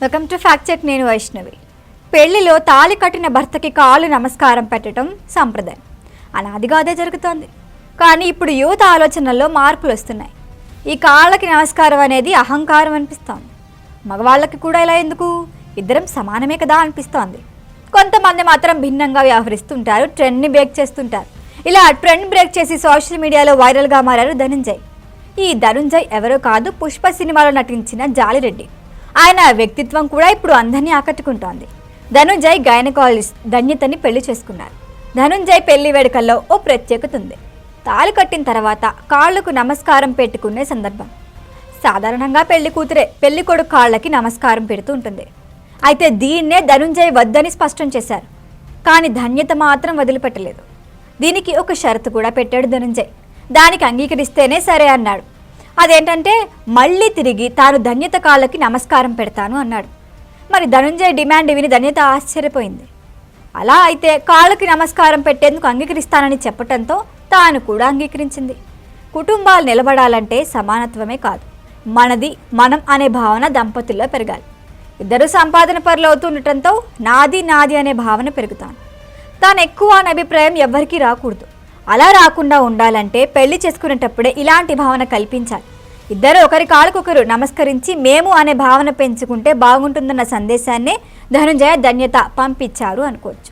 Welcome to fact check నేను వైష్ణవి. పెళ్ళిలో తాళి కట్టిన భర్తకి కాలు నమస్కారం పెట్టడం సంప్రదాయం. అనాదిగా అదే జరుగుతోంది. కానీ ఇప్పుడు యువత ఆలోచనల్లో మార్పులు వస్తున్నాయి. ఈ కాళ్ళకి నమస్కారం అనేది అహంకారం అనిపిస్తోంది. మగవాళ్ళకి కూడా ఇలా ఎందుకు? ఇద్దరం సమానమే కదా అనిపిస్తోంది. కొంతమంది మాత్రం భిన్నంగా వ్యవహరిస్తుంటారు ట్రెండ్ని బ్రేక్ చేస్తుంటారు. ఇలా ట్రెండ్ బ్రేక్ చేసి సోషల్ మీడియాలో వైరల్గా మారారు ధనుంజయ్. ఈ ధనుంజయ్ ఎవరో కాదు పుష్ప సినిమాలో నటించిన జాలిరెడ్డి. ఆయన వ్యక్తిత్వం కూడా ఇప్పుడు అందరినీ ఆకట్టుకుంటోంది. ధనుంజయ్ గైనకాలజిస్ట్ ధన్యతని పెళ్ళి చేసుకున్నారు. ధనుంజయ్ పెళ్ళి వేడుకల్లో ఓ ప్రత్యేకత ఉంది. తాళి కట్టిన తర్వాత కాళ్ళకు నమస్కారం పెట్టుకునే సందర్భం. సాధారణంగా పెళ్ళి కూతురే పెళ్ళి కొడుకు కాళ్ళకి నమస్కారం పెడుతూ ఉంటుంది. అయితే దీన్నే ధనుంజయ్ వద్దని స్పష్టం చేశారు. కానీ ధన్యత మాత్రం వదిలిపెట్టలేదు. దీనికి ఒక షరతు కూడా పెట్టాడు ధనుంజయ్. దానికి అంగీకరిస్తేనే సరే అన్నాడు. అదేంటంటే మళ్ళీ తిరిగి తాను ధన్యత కాళ్ళకి నమస్కారం పెడతాను అన్నాడు. మరి ధనుంజయ్ డిమాండ్ విని ధన్యత ఆశ్చర్యపోయింది. అలా అయితే కాళ్ళకి నమస్కారం పెట్టేందుకు అంగీకరిస్తానని చెప్పటంతో తాను కూడా అంగీకరించింది. కుటుంబాలు నిలబడాలంటే సమానత్వమే కాదు. మనది మనం అనే భావన దంపతుల్లో పెరగాలి. ఇద్దరు సంపాదన పరులు అవుతుండటంతో నాది నాది అనే భావన పెరుగుతాను. తాను ఎక్కువ అనే అభిప్రాయం ఎవ్వరికీ రాకూడదు. అలా రాకుండా ఉండాలంటే పెళ్ళి చేసుకునేటప్పుడే ఇలాంటి భావన కల్పించాలి. ఇద్దరు ఒకరి కాళ్ళకొకరు నమస్కరించి మేము అనే భావన పెంచుకుంటే బాగుంటుందన్న సందేశాన్నే ధనుంజయ ధన్యత పంపించారు అనుకోవచ్చు.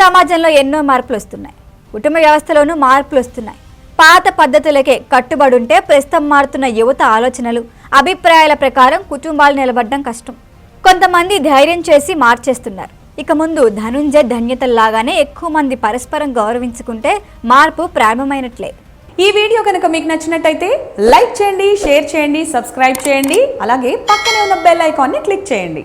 సమాజంలో ఎన్నో మార్పులు వస్తున్నాయి కుటుంబ వ్యవస్థలోనూ మార్పులు వస్తున్నాయి పాత పద్ధతులకే కట్టుబడి ఉంటే ప్రస్తుతం మారుతున్న యువత ఆలోచనలు అభిప్రాయాల ప్రకారం కుటుంబాలు నిలబడడం కష్టం. కొంతమంది ధైర్యం చేసి మార్చేస్తున్నారు. ఇక ముందు ధనుంజ ధన్యతల్లాగానే ఎక్కువ మంది పరస్పరం గౌరవించుకుంటే మార్పు ప్రారంభమైనట్లే. ఈ వీడియో కనుక మీకు నచ్చినట్టయితే లైక్ చేయండి షేర్ చేయండి సబ్స్క్రైబ్ చేయండి అలాగే పక్కనే ఉన్న బెల్ ఐకాన్ని క్లిక్ చేయండి.